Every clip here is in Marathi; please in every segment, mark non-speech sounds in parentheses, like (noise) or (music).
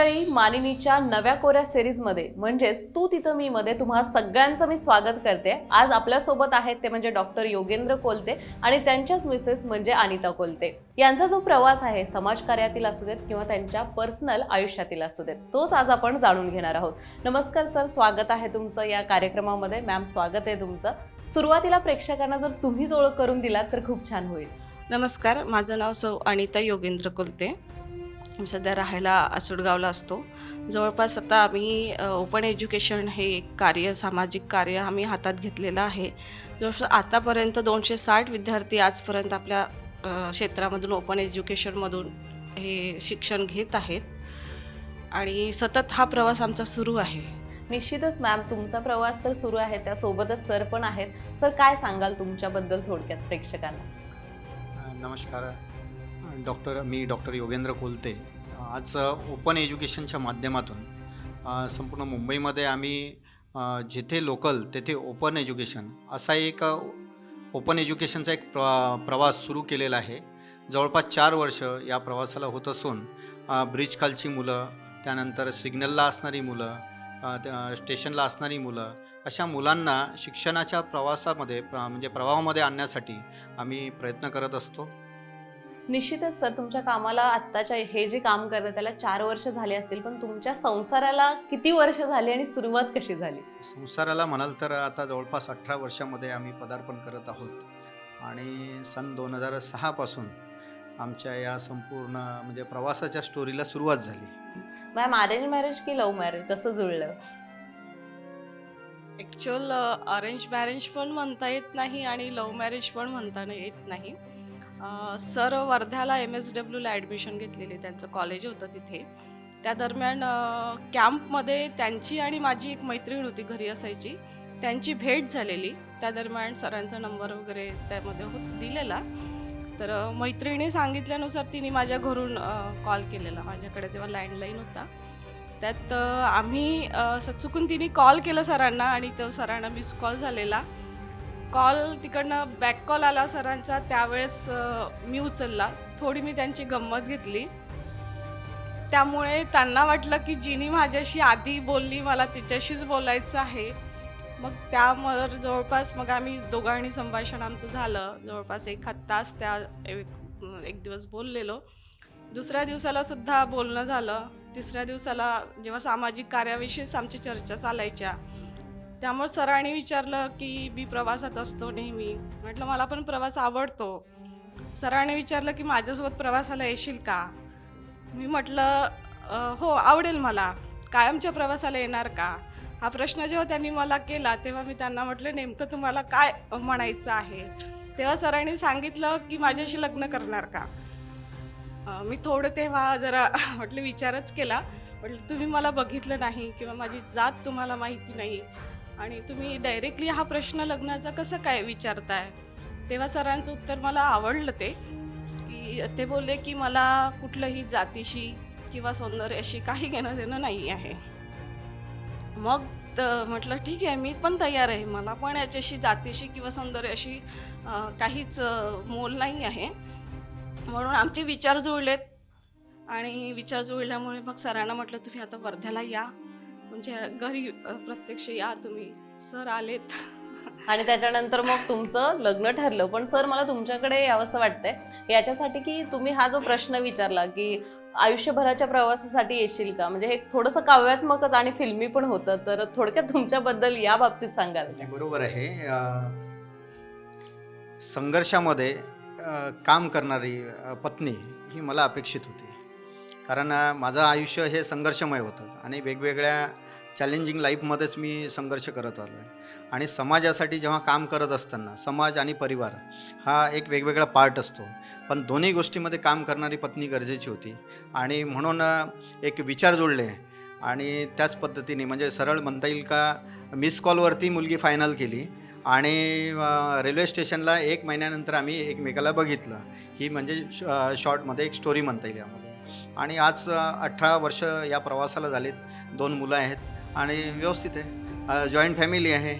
मंडळी मानिनीच्या नव्या कोऱ्या सिरीजमध्ये म्हणजेच तू तिथं मी मध्ये तुम्हा सगळ्यांचं मी स्वागत करते. आज आपल्यासोबत आहेत ते म्हणजे डॉक्टर योगेंद्र कोलते आणि त्यांच्याच मिसेस म्हणजे अनिता कोलते. यांचा जो प्रवास आहे समाजकार्यातील असू देत किंवा त्यांच्या पर्सनल आयुष्यातील असू देत तोच आज आपण जाणून घेणार आहोत. नमस्कार सर स्वागत आहे तुमचं या कार्यक्रमामध्ये. मॅम स्वागत आहे तुमचं. सुरुवातीला प्रेक्षकांना जर तुम्हीच ओळख करून दिलात तर खूप छान होईल. नमस्कार माझं नाव सौ अनिता योगेंद्र कोलते. मी सध्या राहायला आसुडगावला असतो. जवळपास आता आम्ही ओपन एज्युकेशन हे एक कार्य सामाजिक कार्य आम्ही हातात घेतलेलं आहे. जवळपास आतापर्यंत दोनशे साठ विद्यार्थी आजपर्यंत आपल्या क्षेत्रामधून ओपन एज्युकेशनमधून हे शिक्षण घेत आहेत. आणि सतत हा प्रवास आमचा सुरू आहे. निश्चितच मॅम तुमचा प्रवास तर सुरू आहे. त्यासोबतच सर पण आहेत. सर काय सांगाल तुमच्याबद्दल थोडक्यात प्रेक्षकांना? नमस्कार. डॉक्टर मी डॉक्टर योगेंद्र कोलते. आज ओपन एज्युकेशनच्या माध्यमातून संपूर्ण मुंबईमध्ये आम्ही जिथे लोकल तेथे ओपन एज्युकेशन असा एक ओपन एज्युकेशनचा एक प्र प्रवास सुरू केलेला आहे. जवळपास चार वर्ष या प्रवासाला होत असून ब्रिजखालची मुलं त्यानंतर सिग्नलला असणारी मुलं त्या- स्टेशनला असणारी मुलं अशा मुलांना शिक्षणाच्या प्रवासामध्ये प्र म्हणजे प्रवाहामध्ये आणण्यासाठी आम्ही प्रयत्न करत असतो. निश्चितच सर तुमच्या कामाला आत्ताच्या हे जे काम करतं त्याला चार वर्ष झाले असतील पण तुमच्या संसाराला किती वर्ष झाली आणि सुरुवात कशी झाली? संसाराला म्हणाल तर आता जवळपास अठरा वर्षामध्ये आम्ही पदार्पण करत आहोत. आणि सन दोन हजार सहापासून आमच्या या संपूर्ण म्हणजे प्रवासाच्या स्टोरीला सुरुवात झाली. मॅम अरेंज मॅरेज की लव्ह मॅरेज कसं जुळलं? ॲक्च्युअल अरेंज मॅरेज पण म्हणता येत नाही आणि लव्ह मॅरेज पण म्हणता नाही- येत नाही. सर वर्ध्याला एम एस डब्ल्यूला ॲडमिशन घेतलेली त्यांचं कॉलेज होतं तिथे. त्या दरम्यान कॅम्पमध्ये त्यांची आणि माझी एक मैत्रीण होती घरी असायची. त्यांची भेट झालेली. त्या दरम्यान सरांचा नंबर वगैरे त्यामध्ये हो दिलेला. तर मैत्रिणी सांगितल्यानुसार तिने माझ्या घरून कॉल केलेला. माझ्याकडे तेव्हा लँडलाईन होता. त्यात आम्ही सचुकून चुकून तिने कॉल केलं सरांना आणि तो सरांना मिस कॉल झालेला. कॉल तिकडनं बॅक कॉल आला सरांचा त्यावेळेस मी उचलला. थोडी मी त्यांची गंमत घेतली. त्यामुळे त्यांना वाटलं की जिनी माझ्याशी आधी बोलली मला तिच्याशीच बोलायचं आहे. मग त्यामुळे जवळपास मग आम्ही दोघांनी संभाषण आमचं झालं. जवळपास एखाद तास त्या एक एक दिवस बोललेलो. दुसऱ्या दिवसाला सुद्धा बोलणं झालं. तिसऱ्या दिवसाला जेव्हा सामाजिक कार्याविषयीच आमची चर्चा चालायच्या त्यामुळे सरांनी विचारलं की मी प्रवासात असतो नेहमी. म्हटलं मला पण प्रवास आवडतो. सरांनी विचारलं की माझ्यासोबत प्रवासाला येशील का? मी म्हटलं हो आवडेल मला. कायमच्या प्रवासाला येणार का? हा प्रश्न जेव्हा त्यांनी मला केला तेव्हा मी त्यांना म्हटलं नेमकं तुम्हाला काय म्हणायचं आहे? तेव्हा सरांनी सांगितलं की माझ्याशी लग्न करणार का? मी थोडं तेव्हा जरा (laughs) म्हटलं विचारच केला. म्हटलं तुम्ही मला बघितलं नाही किंवा माझी जात तुम्हाला माहिती नाही. आणि तुम्ही डायरेक्टली हा प्रश्न लग्नाचा कसं काय विचारताय? तेव्हा सरांचं उत्तर मला आवडलं ते की ते बोलले की मला कुठलंही जातीशी किंवा सौंदर्याशी काही घेणं देणं नाही आहे. मग म्हटलं ठीक आहे मी पण तयार आहे. मला पण याच्याशी जातीशी किंवा सौंदर्याशी काहीच मोल नाही आहे. म्हणून आमचे विचार जुळलेत. आणि विचार जुळल्यामुळे मग सरांना म्हटलं तुम्ही आता वर्ध्याला या. म्हणजे घरी प्रत्यक्ष या तुम्ही. सर आलेत. आणि त्याच्यानंतर मग तुमचं लग्न ठरलं. पण सर मला तुमच्याकडे यावंसं वाटतंय. याच्यासाठी की तुम्ही हा जो प्रश्न विचारला की आयुष्यभराच्या प्रवासासाठी येशील का? म्हणजे हे थोडंसं काव्यात्मकच आणि फिल्मी पण होतं. तर थोडक्यात तुमच्याबद्दल या बाबतीत सांगाल. बरोबर आहे. संघर्षामध्ये काम करणारी पत्नी ही मला अपेक्षित होती. कारण माझं आयुष्य हे संघर्षमय होतं आणि वेगवेगळ्या चॅलेंजिंग लाईफमध्येच मी संघर्ष करत आलो आहे. आणि समाजासाठी जेव्हा काम करत असताना समाज आणि परिवार हा एक वेगवेगळा पार्ट असतो. पण दोन्ही गोष्टीमध्ये काम करणारी पत्नी गरजेची होती आणि म्हणून एक विचार जोडले आणि त्याच पद्धतीने म्हणजे सरळ म्हणता येईल का मिस कॉलवरती मुलगी फायनल केली आणि रेल्वे स्टेशनला एक महिन्यानंतर आम्ही एकमेकाला बघितलं. ही म्हणजे शॉर्टमध्ये एक स्टोरी म्हणता येईल यामध्ये. आणि आज अठरा वर्ष या प्रवासाला झालीत. दोन मुलं आहेत आणि व्यवस्थित आहे. जॉईंट फॅमिली आहे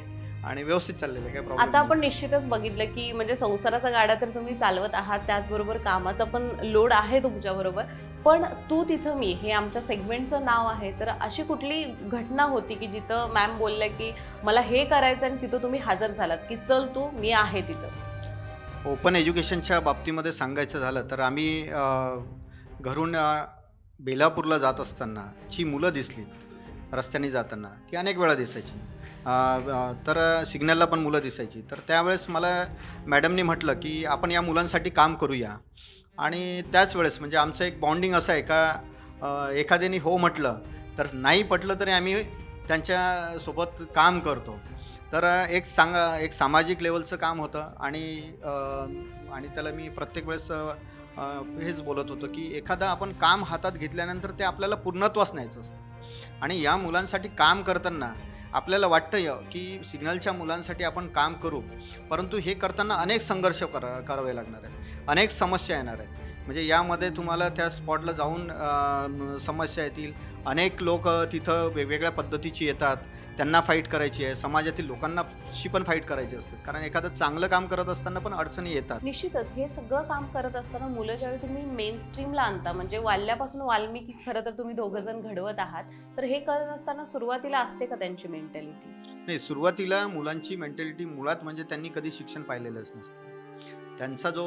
आणि व्यवस्थित चाललेलं आहे काय आता आपण निश्चितच बघितलं की म्हणजे संसाराचा गाडा तर तुम्ही चालवत आहात त्याचबरोबर कामाचा पण लोड आहे तुमच्याबरोबर पण तू तिथं मी हे आमच्या सेगमेंटचं नाव आहे. तर अशी कुठली घटना होती की जिथं मॅम बोलल्या की मला हे करायचं आणि तिथं तुम्ही हजर झालात की चल तू मी आहे तिथं? ओपन एज्युकेशनच्या बाबतीमध्ये सांगायचं झालं तर आम्ही घरून बेलापूरला जात असताना जी मुलं दिसली रस्त्याने जाताना ती अनेक वेळा दिसायची. तर सिग्नलला पण मुलं दिसायची. तर त्यावेळेस मला मॅडमनी म्हटलं की आपण या मुलांसाठी काम करूया. आणि त्याच वेळेस म्हणजे आमचं एक बॉन्डिंग असं आहे का एखाद्याने हो म्हटलं तर नाही पटलं तरी आम्ही त्यांच्यासोबत काम करतो. तर एक सांगा एक सामाजिक लेवलचं काम होतं आणि आणि त्याला मी प्रत्येक वेळेस हेच बोलत होतो की एखादं आपण काम हातात घेतल्यानंतर ते आपल्याला पूर्णत्वास न्यायचं असतं. आणि या मुलांसाठी काम करताना आपल्याला वाटतं की सिग्नलच्या मुलांसाठी आपण काम करू परंतु हे करताना अनेक संघर्ष करा करावे लागणार आहेत. अनेक समस्या येणार आहेत. म्हणजे यामध्ये तुम्हाला त्या स्पॉटला जाऊन समस्या येतील. अनेक लोक तिथं वेगवेगळ्या पद्धतीची येतात. त्यांना फाईट करायची आहे समाजातील लोकांनाशी पण फाईट करायची असते. कारण एखादं चांगलं काम करत असताना पण अडचणी येतात. निश्चितच हे सगळं काम करत असताना मुलं ज्यावेळी तुम्ही मेन स्ट्रीमला आणता म्हणजे वाल्यापासून वाल्मिकी खरं तर तुम्ही दोघं जण घडवत आहात तर हे करत असताना सुरुवातीला असते का त्यांची मेंटॅलिटी नाही सुरुवातीला मुलांची मेंटॅलिटी मुळात म्हणजे त्यांनी कधी शिक्षण पाहिलेलंच नसतं. त्यांचा जो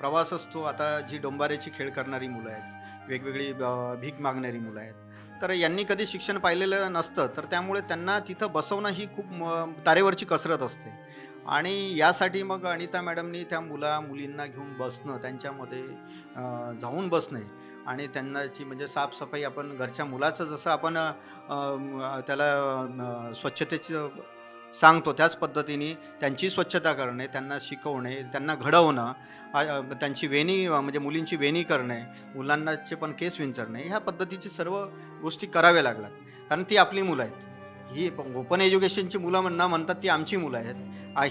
प्रवास असतो आता जी डोंबाऱ्याची खेळ करणारी मुलं आहेत वेगवेगळी भीक मागणारी मुलं आहेत. तर यांनी कधी शिक्षण पाहिलेलं नसतं तर त्यामुळे त्यांना तिथं बसवणं ही खूप म- तारेवरची कसरत असते. आणि यासाठी मग अनिता मॅडमनी त्या मुला मुलींना घेऊन बसणं त्यांच्यामध्ये जाऊन बसणे आणि त्यांनाची म्हणजे साफसफाई आपण घरच्या मुलाचं जसं आपण त्याला स्वच्छतेचं सांगतो त्याच पद्धतीने त्यांची स्वच्छता करणे त्यांना शिकवणे त्यांना घडवणं त्यांची वेणी म्हणजे मुलींची वेणी करणे मुलांनाचे पण केस विंचरणे ह्या पद्धतीची सर्व गोष्टी कराव्या लागतात कारण ती आपली मुलं आहेत. ही ओपन एज्युकेशनची मुलं न म्हणतात ती आमची मुलं आहेत.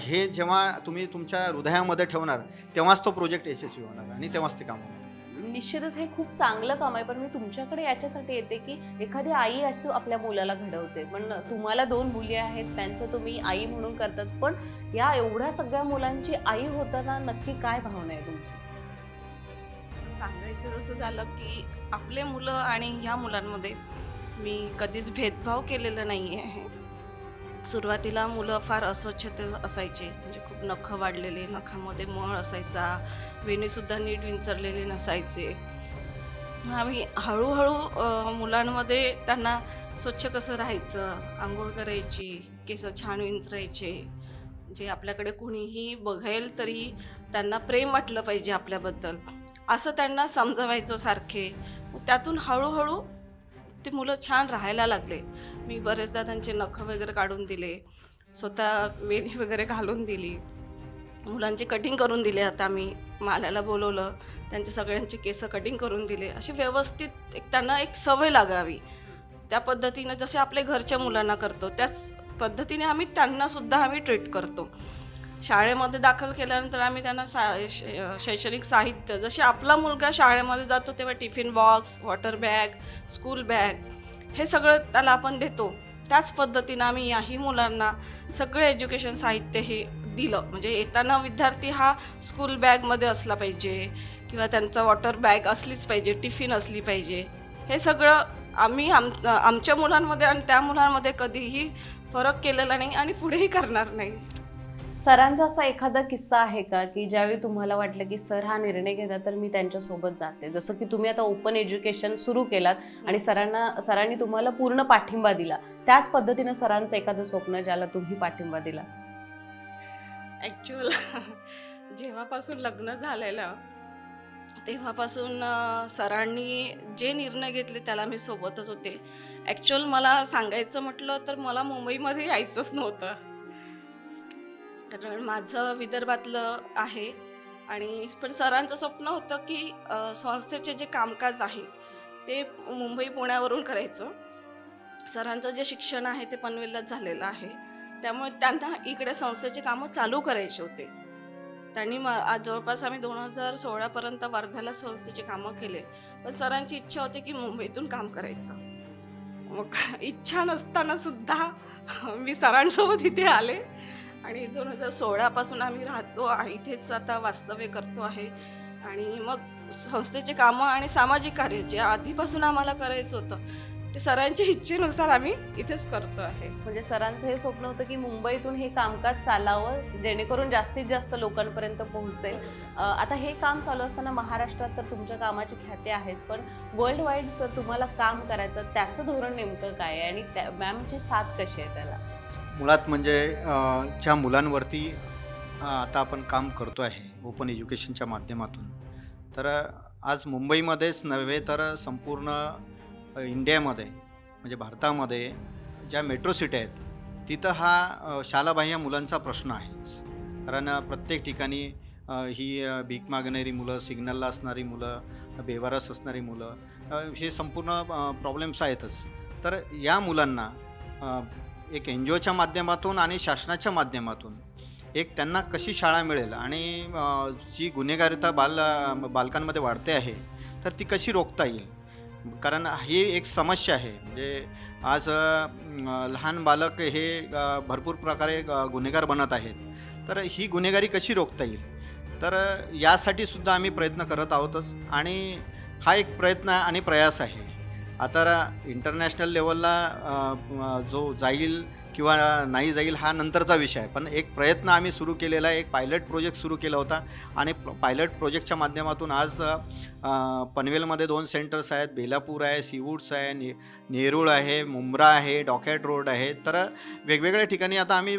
हे जेव्हा तुम्ही तुमच्या हृदयामध्ये ठेवणार तेव्हाच तो प्रोजेक्ट यशस्वी होणार आणि तेव्हाच ते काम होणार. निश्चितच हे खूप चांगलं काम आहे पण मी तुमच्याकडे याच्यासाठी येते की एखादी आई असं आपल्या मुलाला घडवते. पण तुम्हाला दोन मुली आहेत त्यांचं तुम्ही आई म्हणून करताच पण या एवढ्या सगळ्या मुलांची आई होताना नक्की काय भावना आहे तुमची? सांगायचं जसं झालं की आपले मुलं आणि ह्या मुलांमध्ये मी कधीच भेदभाव केलेला नाही आहे सुरुवातीला मुलं फार अस्वच्छते असायचे. म्हणजे खूप नखं वाढलेले नखामध्ये मळ असायचा वेणीसुद्धा नीट विंचरलेले नसायचे. मग आम्ही हळूहळू मुलांमध्ये त्यांना स्वच्छ कसं राहायचं आंघोळ करायची केस छान विंचरायचे जे आपल्याकडे कुणीही बघेल तरी त्यांना प्रेम वाटलं पाहिजे आपल्याबद्दल. असं त्यांना समजवायचो सारखे. त्यातून हळूहळू ते मुलं छान राहायला लागले. मी बरेचदा त्यांचे नखं वगैरे काढून दिले. स्वतः वेणी वगैरे घालून दिली. मुलांचे कटिंग करून दिले आता मी. माल्याला बोलवलं. त्यांचे सगळ्यांचे केस कटिंग करून दिले. असे व्यवस्थित एक त्यांना एक सवय लागावी. त्या पद्धतीनं जसे आपल्या घरच्या मुलांना करतो त्याच पद्धतीने आम्ही त्यांनासुद्धा आम्ही ट्रीट करतो. शाळेमध्ये दाखल केल्यानंतर आम्ही त्यांना सा शै- शैक्षणिक साहित्य जसे आपला मुलगा शाळेमध्ये जातो तेव्हा tiffin box water bag school bag हे सगळं त्याला आपण देतो. त्याच पद्धतीनं आम्ही याही मुलांना सगळे एज्युकेशन साहित्य हे दिलं. म्हणजे येताना विद्यार्थी हा स्कूल बॅगमध्ये असला पाहिजे किंवा त्यांचा वॉटर बॅग असलीच पाहिजे टिफिन असली पाहिजे. हे सगळं आम्ही आम आमच्या मुलांमध्ये आणि त्या मुलांमध्ये कधीही फरक केलेला नाही आणि पुढेही करणार नाही. सरांचा असा एखादा किस्सा आहे का की ज्यावेळी तुम्हाला वाटलं की सर हा निर्णय घेतात तर मी त्यांच्यासोबत जाते? जसं की तुम्ही आता ओपन एज्युकेशन सुरू केलात आणि सरांना सरांनी तुम्हाला पूर्ण पाठिंबा दिला. त्याच पद्धतीनं सरांचं एखादं स्वप्न ज्याला तुम्ही पाठिंबा दिला? ॲक्च्युअल (laughs) जेव्हापासून लग्न झालेलं तेव्हापासून सरांनी जे निर्णय घेतले त्याला मी सोबतच होते. ॲक्च्युअल मला सांगायचं म्हटलं तर मला मुंबईमध्ये यायचंच नव्हतं. कारण माझं विदर्भातलं आहे. आणि पण सरांचं स्वप्न होतं की संस्थेचे जे कामकाज आहे ते मुंबई पुण्यावरून करायचं. सरांचं जे शिक्षण आहे ते पनवेललाच झालेलं आहे. त्यामुळे त्यांना इकडे संस्थेचे कामं चालू करायचे होते. त्यांनी म आज जवळपास आम्ही दोन हजार सोळापर्यंत वर्ध्याला संस्थेचे कामं केले. पण सरांची इच्छा होती की मुंबईतून काम करायचं. मग इच्छा नसताना सुद्धा मी सरांसोबत इथे आले. आणि दोन हजार सोळापासून आम्ही राहतो इथेच आता वास्तव्य करतो आहे. आणि मग संस्थेचे कामं आणि सामाजिक कार्य जे आधीपासून आम्हाला करायचं होतं ते सरांच्या इच्छेनुसार आम्ही इथेच करतो आहे. म्हणजे सरांचं हे स्वप्न होतं की मुंबईतून हे कामकाज चालावं जेणेकरून जास्तीत जास्त लोकांपर्यंत पोहोचेल. आता हे काम चालू असताना महाराष्ट्रात तर तुमच्या कामाची ख्याती आहेच पण वर्ल्ड वाईड सर तुम्हाला काम करायचं त्याचं धोरण नेमकं काय आहे? आणि त्या मॅमची साथ कशी आहे त्याला? मुळात म्हणजे ज्या मुलांवरती आता आपण काम करतो आहे ओपन एज्युकेशनच्या माध्यमातून तर आज मुंबईमध्येच नव्हे तर संपूर्ण इंडियामध्ये म्हणजे भारतामध्ये ज्या मेट्रो सिटी आहेत तिथं हा शालाबाह्य मुलांचा प्रश्न आहेच. कारण प्रत्येक ठिकाणी ही भीक मागणारी मुलं सिग्नलला असणारी मुलं बेवारस असणारी मुलं हे संपूर्ण प्रॉब्लेम्स आहेतच. तर या मुलांना एक एन जी ओच्या माध्यमातून आणि शासनाच्या माध्यमातून एक त्यांना कशी शाळा मिळेल आणि जी गुन्हेगारिता बाल बालकांमध्ये वाढते आहे तर ती कशी रोखता येईल? कारण ही एक समस्या आहे. म्हणजे आज लहान बालक हे भरपूर प्रकारे गुन्हेगार बनत आहेत. तर ही गुन्हेगारी कशी रोखता येईल? तर यासाठी सुद्धा आम्ही प्रयत्न करत आहोतच. आणि हा एक प्रयत्न आणि प्रयास आहे. आता इंटरनॅशनल लेवलला जो जाईल किंवा नाही जाईल हा नंतरचा विषय आहे. पण एक प्रयत्न आम्ही सुरू केलेला आहे. एक पायलट प्रोजेक्ट सुरू केला होता. आणि पायलट प्रोजेक्टच्या माध्यमातून आज पनवेलमध्ये दोन सेंटर्स आहेत. बेलापूर आहे सीवूड्स आहे ने नेरूळ आहे मुंब्रा आहे डॉकॅट रोड आहे. तर वेगवेगळ्या ठिकाणी आता आम्ही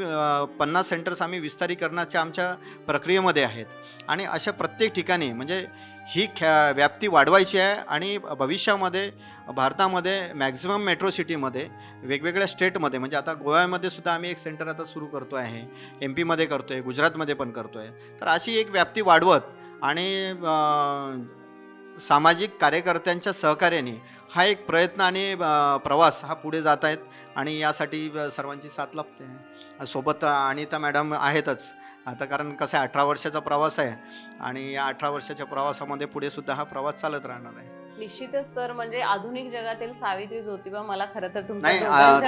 पन्नास सेंटर्स आम्ही विस्तारीकरणाच्या आमच्या प्रक्रियेमध्ये आहेत. आणि अशा प्रत्येक ठिकाणी म्हणजे ही ख्या व्याप्ती वाढवायची आहे. आणि भविष्यामध्ये भारतामध्ये मॅक्झिमम मेट्रो सिटीमध्ये वेगवेगळ्या स्टेटमध्ये म्हणजे आता गोव्यामध्ये सुद्धा आम्ही एक सेंटर आता सुरू करतो आहे. एम पीमध्ये करतो आहे गुजरातमध्ये पण करतो आहे तर अशी एक व्याप्ती वाढवत आणि सामाजिक कार्यकर्त्यांच्या सहकार्याने हा एक प्रयत्न आणि प्रवास हा पुढे जात आहेत आणि यासाठी सर्वांची साथ लाभते सोबत अनिता मॅडम आहेतच. आता कारण कसं आहे अठरा वर्षाचा प्रवास आहे आणि या अठरा वर्षाच्या प्रवासामध्ये पुढे सुद्धा हा प्रवास चालत राहणार आहे. निश्चितच सर म्हणजे आधुनिक जगातील सावित्री ज्योतिबा मला खरं तर नाही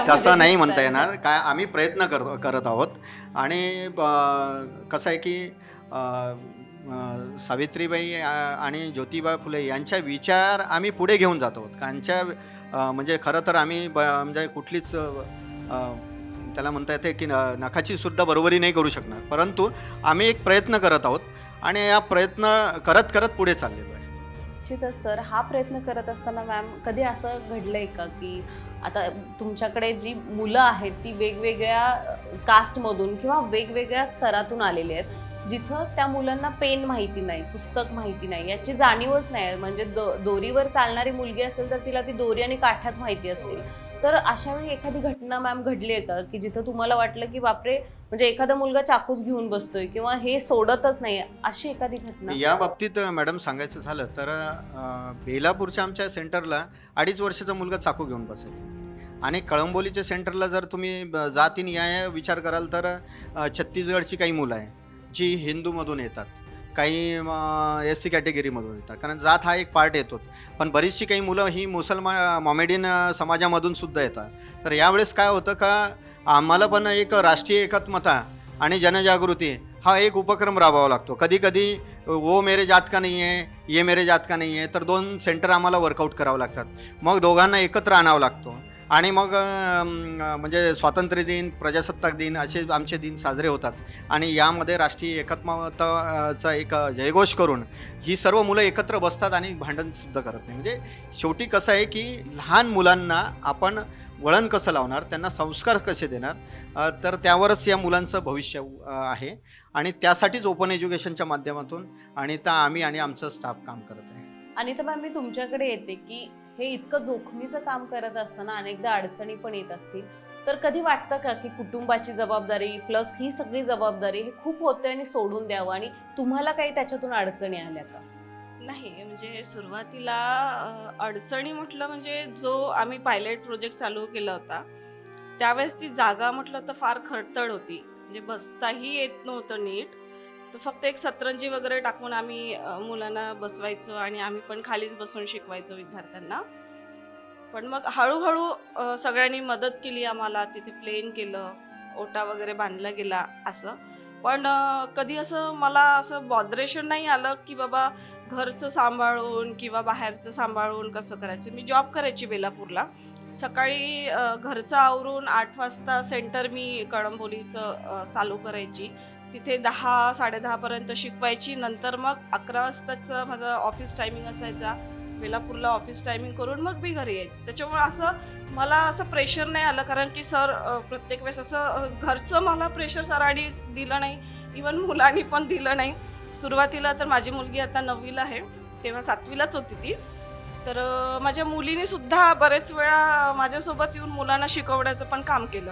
तसं नाही म्हणता. येणार. काय आम्ही प्रयत्न कर करत आहोत. आणि अ, कसं आहे की अ, अ, सावित्रीबाई अ, आणि ज्योतिबा फुले यांच्या विचार आम्ही पुढे घेऊन जात आहोत. त्यांच्या अ, म्हणजे खरं तर आम्ही ब म्हणजे कुठलीच अ, अ, त्याला म्हणता येते की न- नखाची सुद्धा बरोबरी नाही करू शकणार. परंतु आम्ही एक प्रयत्न करत आहोत. आणि या प्रयत्न करत करत पुढे चाललेलो आहे. निश्चितच सर. हा प्रयत्न करत असताना मॅम कधी असं घडलंय का की आता तुमच्याकडे जी मुलं आहेत ती वेगवेगळ्या कास्टमधून किंवा वेगवेगळ्या स्तरातून आलेली आहेत जिथं त्या मुलांना पेन माहिती नाही पुस्तक माहिती नाही याची जाणीवच नाही. म्हणजे दो दोरीवर चालणारी मुलगी असेल तर तिला ती दोरी आणि काठाच माहिती असतील. तर अशा वेळी एखादी घटना मॅम घडली आहे का? की जिथं तुम्हाला वाटलं की बापरे म्हणजे एखादा मुलगा चाकूच घेऊन बसतोय किंवा हे सोडतच नाही अशी एखादी घटना? या बाबतीत मॅडम सांगायचं झालं तर बेलापूरच्या आमच्या सेंटरला अडीच वर्षाचा मुलगा चाकू घेऊन बसायचा. आणि कळंबोलीच्या सेंटरला जर तुम्ही ब- या विचार कराल तर छत्तीसगडची काही मुलं आहे जी हिंदूमधून येतात. काही एस सी कॅटेगरीमधून येतात. कारण जात हा एक पार्ट येतो पण बरीचशी काही मुलं ही मुसलमान मॉमेडियन समाजामधून सुद्धा येतात. तर यावेळेस काय होतं का आम्हाला पण एक राष्ट्रीय एकात्मता आणि जनजागृती हा एक उपक्रम राबवावा लागतो. कधी कधी वो मेरे जात का नाही आहे ये मेरे जात का नाही आहे तर दोन सेंटर आम्हाला वर्कआउट करावं लागतात. मग दोघांना एकत्र आणावं लागतो. आणि मग म्हणजे स्वातंत्र्य दिन प्रजासत्ताक दिन असे आमचे दिन साजरे होतात. आणि यामध्ये राष्ट्रीय एकात्मताचा एक जयघोष करून ही सर्व मुलं एकत्र बसतात आणि भांडणसुद्धा करत नाही. म्हणजे शेवटी कसं आहे की लहान मुलांना आपण वळण कसं लावणार त्यांना संस्कार कसे देणार तर त्यावरच या मुलांचं भविष्य आहे. आणि त्यासाठीच ओपन एज्युकेशनच्या माध्यमातून आणि त्या आम्ही आणि आमचं स्टाफ काम करत आहे. आणि तर मॅम मी तुमच्याकडे येते की हे इतकं जोखमीचं काम करत असताना अनेकदा अडचणी पण येत असतील. तर कधी वाटतं का की कुटुंबाची जबाबदारी प्लस ही सगळी जबाबदारी हे खूप होते आणि सोडून द्यावं आणि तुम्हाला काही त्याच्यातून अडचणी आल्या का? नाही म्हणजे सुरुवातीला अडचणी म्हटलं म्हणजे जो आम्ही पायलट प्रोजेक्ट चालू केला होता त्यावेळेस ती जागा म्हटलं तर फार खडतड होती. म्हणजे बसताही येत नव्हतं नीट. तर फक्त एक सतरंजी वगैरे टाकून आम्ही मुलांना बसवायचो आणि आम्ही पण खालीच बसून शिकवायचो विद्यार्थ्यांना. पण मग हळूहळू सगळ्यांनी मदत केली आम्हाला तिथे प्लेन केलं ओटा वगैरे बांधला गेला असं. पण कधी असं मला असं बॉदरेशन नाही आलं की बाबा घरचं सांभाळून किंवा बाहेरचं सांभाळून कसं करायचं. मी जॉब करायची बेलापूरला. सकाळी घरचं आवरून आठ वाजता सेंटर मी कळंबोलीचं चालू करायची. तिथे दहा साडेदहापर्यंत शिकवायची. नंतर मग अकरा वाजताचं माझं ऑफिस टायमिंग असायचा. वेलापूरला ऑफिस टायमिंग करून मग मी घरी यायची. त्याच्यामुळे असं मला असं प्रेशर नाही आलं. कारण की सर प्रत्येक वेळेस असं घरचं मला प्रेशर सरांनी दिलं नाही. इवन मुलांनी पण दिलं नाही. सुरुवातीला तर माझी मुलगी आता नववीला आहे. तेव्हा सातवीलाच होती ती. तर माझ्या मुलीने सुद्धा बरेच वेळा माझ्यासोबत येऊन मुलांना शिकवण्याचं पण काम केलं.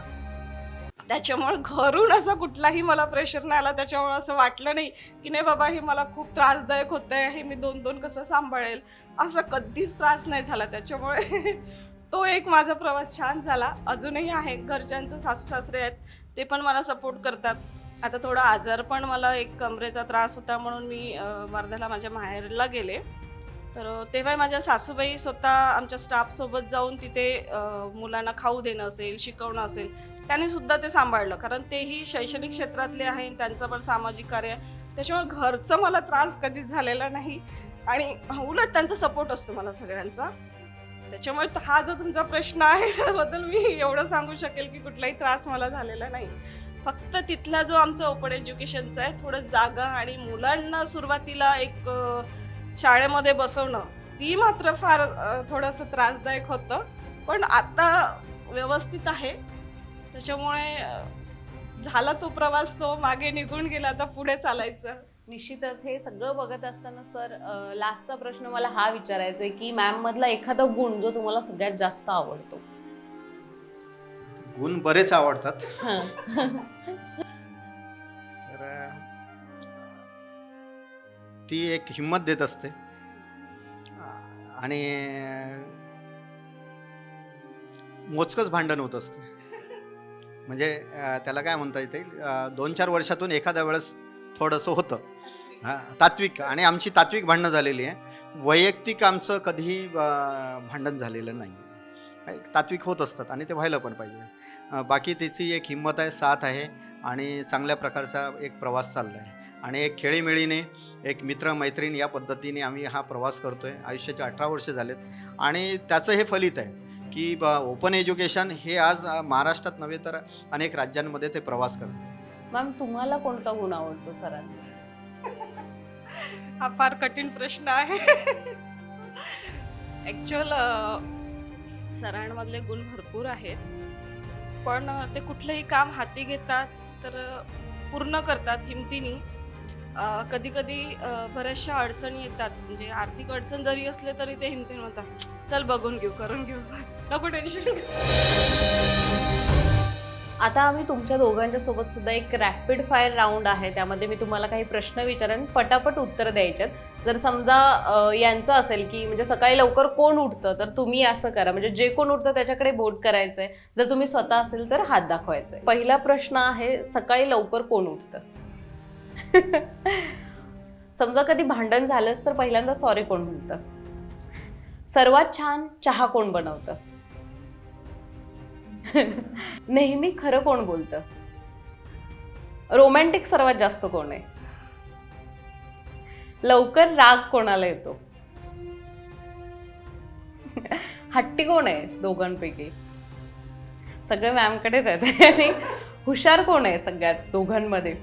त्याच्यामुळे घरून असा कुठलाही मला प्रेशर नाही आला. त्याच्यामुळं असं वाटलं नाही की नाही बाबा हे मला खूप त्रासदायक होतं आहे हे मी दोन दोन कसं सांभाळेल? असं कधीच त्रास नाही झाला. त्याच्यामुळे (laughs) तो एक माझा प्रवास छान झाला. अजूनही आहे. घरच्यांचं सासू सासरे आहेत. ते पण मला सपोर्ट करतात. आता थोडा आजार पण मला एक कमरेचा त्रास होता म्हणून मी वर्ध्याला माझ्या माहेरला गेले. तर तेव्हा माझ्या सासूबाई स्वतः आमच्या स्टाफसोबत जाऊन तिथे मुलांना खाऊ देणं असेल शिकवणं असेल त्यांनी सुद्धा ते सांभाळलं. कारण तेही शैक्षणिक क्षेत्रातले आहे त्यांचं पण सामाजिक कार्य आहे. त्याच्यामुळे घरचं मला त्रास कधीच झालेला नाही. आणि उलट त्यांचा सपोर्ट असतो मला सगळ्यांचा. त्याच्यामुळे हा जो तुमचा प्रश्न आहे त्याबद्दल मी एवढं सांगू शकेल की कुठलाही त्रास मला झालेला नाही. फक्त तिथला जो आमचा ओपन एज्युकेशनचा आहे थोडं जागा आणि मुलांना सुरुवातीला एक शाळेमध्ये बसवणं ती मात्र फार थोडंसं त्रासदायक होतं. पण आता व्यवस्थित आहे. त्याच्यामुळे झाला तो प्रवास तो मागे निघून गेला आता पुढे चालायचं. निश्चितच. हे सगळं बघत असताना सर लास्टचा प्रश्न मला हा विचारायचा आहे की मॅम मधला एखादा गुण जो तुम्हाला सगळ्यात जास्त आवडतो? गुण बरेच आवडतात. हं. तर ती एक हिंमत देत असते. आणि मोजकंच भांडण होत असते. म्हणजे त्याला काय म्हणता येते दोन चार वर्षातून एखाद्या वेळेस थोडंसं होतं. हां तात्विक आणि आमची तात्विक भांडणं झालेली आहे. वैयक्तिक आमचं कधीही भांडण झालेलं नाही. आहे तात्विक होत असतात आणि ते व्हायला पण पाहिजे. बाकी त्याची एक हिंमत आहे साथ आहे आणि चांगल्या प्रकारचा एक प्रवास चालला आहे आणि एक खेळीमेळीने एक मित्र मैत्रीण या पद्धतीने आम्ही हा प्रवास करतो आहे आयुष्याचे अठरा वर्ष झालेत आणि त्याचं हे फलित आहे. की ओपन एज्युकेशन हे आज महाराष्ट्रात नव्हे तर अनेक राज्यांमध्ये ते प्रवास करतं मॅम तुम्हाला कोणता गुण आवडतो सरांनी? हा फार कठीण प्रश्न आहे. ॲक्च्युअल सरांमधले गुण भरपूर आहेत. पण ते कुठलंही काम हाती घेतात तर पूर्ण करतात हिमतीने. कधी कधी बऱ्याचशा अडचणी येतात. म्हणजे आर्थिक अडचण जरी असले तरी ते हिमतीने म्हणतात. चल बघून घेऊ करून घेऊ. नको टेन्शन आता आम्ही तुमच्या दोघांच्या सोबत सुद्धा एक रॅपिड फायर राऊंड आहे. त्यामध्ये मी तुम्हाला काही प्रश्न विचारेन. पटापट उत्तर द्यायच्यात जर समजा यांचं असेल की म्हणजे सकाळी लवकर कोण उठतं तर तुम्ही असं करा. म्हणजे जे कोण उठतं त्याच्याकडे बोट करायचंय. जर तुम्ही स्वतः असेल तर हात दाखवायचे पहिला प्रश्न आहे सकाळी लवकर कोण उठतं? (laughs) समजा कधी भांडण झालंच तर पहिल्यांदा सॉरी कोण म्हणतं? सर्वात छान चहा कोण बनवतं? (laughs) नेहमी खरं कोण बोलतं? रोमॅन्टिक सर्वात जास्त कोण आहे? लवकर राग कोणाला येतो? (laughs) हट्टी कोण आहे दोघांपैकी? सगळे मॅमकडेच आहेत. आणि हुशार कोण आहे सगळ्यात दोघांमध्ये?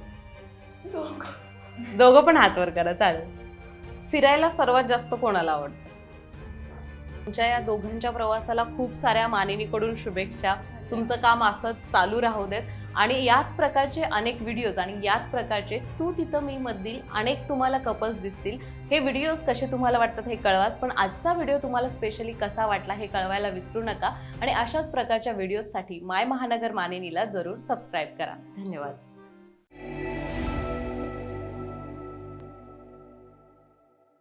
दोघं. पण हातवर करा चालेल. फिरायला सर्वात जास्त कोणाला आवडतं? तुमच्या या दोघांच्या प्रवासाला खूप साऱ्या मानिनीकडून शुभेच्छा. तुमचं काम असंच चालू राहू देत. आणि याच प्रकारचे अनेक व्हिडिओज आणि याच प्रकारचे तू तिथं मी मधील अनेक तुम्हाला कपल्स दिसतील. हे व्हिडिओज कसे तुम्हाला वाटतात हे कळवाच. पण आजचा व्हिडिओ तुम्हाला स्पेशली कसा वाटला हे कळवायला विसरू नका. आणि अशाच प्रकारच्या व्हिडिओजसाठी माय महानगर मानिनीला जरूर सबस्क्राईब करा. धन्यवाद.